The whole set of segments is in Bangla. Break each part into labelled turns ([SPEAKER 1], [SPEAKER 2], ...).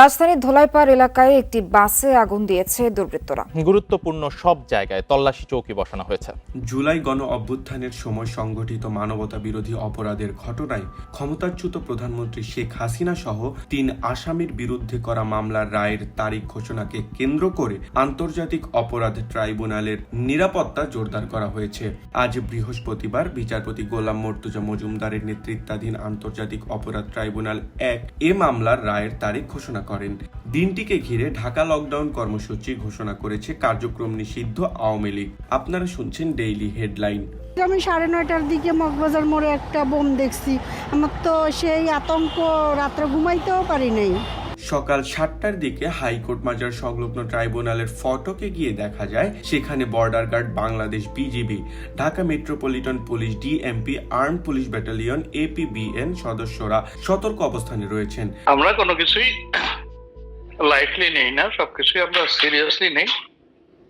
[SPEAKER 1] রাজধানীর ধোলাইপাড় এলাকায় একটি বাসে আগুন দিয়েছে দুর্বৃত্তরা।
[SPEAKER 2] গুরুত্বপূর্ণ সব জায়গায় তল্লাশি চৌকি বসানো হয়েছে।
[SPEAKER 3] জুলাই গণ অভ্যুত্থানের সময় সংঘটিত মানবতা বিরোধী অপরাধের ঘটনায় ক্ষমতাচ্যুত প্রধানমন্ত্রী শেখ হাসিনা সহ তিন আসামির বিরুদ্ধে করা মামলার রায়ের তারিখ ঘোষণাকে কেন্দ্র করে আন্তর্জাতিক অপরাধ ট্রাইব্যুনালের নিরাপত্তা জোরদার করা হয়েছে। আজ বৃহস্পতিবার বিচারপতি গোলাম মর্তুজা মজুমদারের নেতৃত্বাধীন আন্তর্জাতিক অপরাধ ট্রাইব্যুনাল এক এ মামলার রায়ের তারিখ ঘোষণা করেন। দিনটিকে ঘিরে ঢাকা লকডাউন কর্মসূচি ঘোষণা করেছে কার্যক্রম নিষিদ্ধ আওয়ামী লীগ। আপনারা শুনছেন ডেইলি হেডলাইন
[SPEAKER 4] আমি সাড়ে নয়টার দিকে মগবাজার মোড়ে একটা বোম দেখছি। আমার তো সেই আতঙ্ক রাত্রে ঘুমাইতেও পারি নাই।
[SPEAKER 3] সকাল সাতটার দিকে হাইকোর্ট মাজার সংলগ্ন ট্রাইব্যুনালের ফটকে গিয়ে দেখা যায় সেখানে border guard Bangladesh BGB Dhaka metropolitan police DMP arm police battalion APBN সদস্যরা সতর্ক অবস্থানে রয়েছেন।
[SPEAKER 5] আমরা কোনো কিছুই লাইটলি নেই না সবকিছুই আমরা সিরিয়াসলি নেই।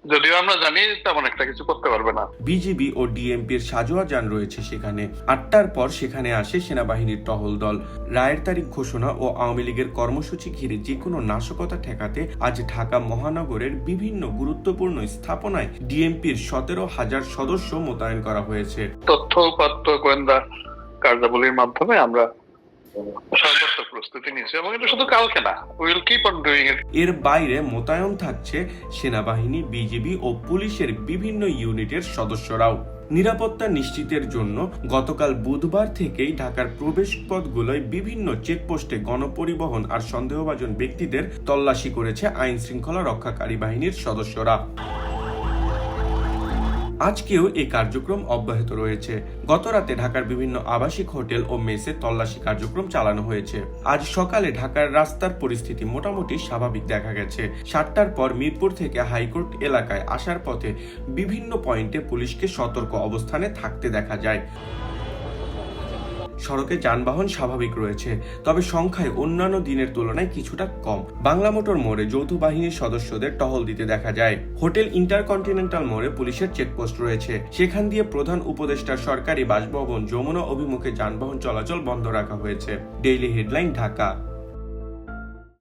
[SPEAKER 5] যদিও আমরা জানি তেমন একটা কিছু করতে পারবে না।
[SPEAKER 3] বিজিবি ও ডিএমপির সাজোয়া যান রয়েছে সেখানে। আটটার পর সেখানে আসে সেনাবাহিনীর টহল দল। রায়ের তারিখ ঘোষণা ও আওয়ামী লীগের কর্মসূচি ঘিরে যে কোনো নাশকতা ঠেকাতে আজ ঢাকা মহানগরের বিভিন্ন গুরুত্বপূর্ণ স্থাপনায় ডিএমপির সতেরো হাজার সদস্য মোতায়েন করা হয়েছে।
[SPEAKER 5] তথ্য উপাত্ত গোয়েন্দা কার্যাবলীর মাধ্যমে আমরা
[SPEAKER 3] এর বাইরে মোতায়েন থাকছে সেনাবাহিনী, বিজিবি ও পুলিশের বিভিন্ন ইউনিটের সদস্যরাও। নিরাপত্তা নিশ্চিতের জন্য গতকাল বুধবার থেকেই ঢাকার প্রবেশ পথগুলোয় বিভিন্ন চেকপোস্টে গণপরিবহন আর সন্দেহভাজন ব্যক্তিদের তল্লাশি করেছে আইন শৃঙ্খলা রক্ষাকারী বাহিনীর সদস্যরা। আজকেও এই কার্যক্রম অব্যাহত রয়েছে। গত রাতে ঢাকার বিভিন্ন আবাসিক হোটেল ও মেসে তল্লাশি কার্যক্রম চালানো হয়েছে। আজ সকালে ঢাকার রাস্তার পরিস্থিতি মোটামুটি স্বাভাবিক দেখা গেছে। সাতটার পর মিরপুর থেকে হাইকোর্ট এলাকায় আসার পথে বিভিন্ন পয়েন্টে পুলিশকে সতর্ক অবস্থানে থাকতে দেখা যায়। সড়কে যানবাহন স্বাভাবিক রয়েছে, তবে সংখ্যায় অন্যান্য দিনের তুলনায় কিছুটা কম। বাংলা মোটর মোড়ে যৌথ বাহিনীর সদস্যদের টহল দিতে দেখা যায়। হোটেল ইন্টারকন্টিনেন্টাল মোড়ে পুলিশের চেকপোস্ট রয়েছে। সেখান দিয়ে প্রধান উপদেষ্টার সরকারি বাসভবন যমুনা অভিমুখে যানবাহন চলাচল বন্ধ রাখা হয়েছে। Daily headline, Dhaka.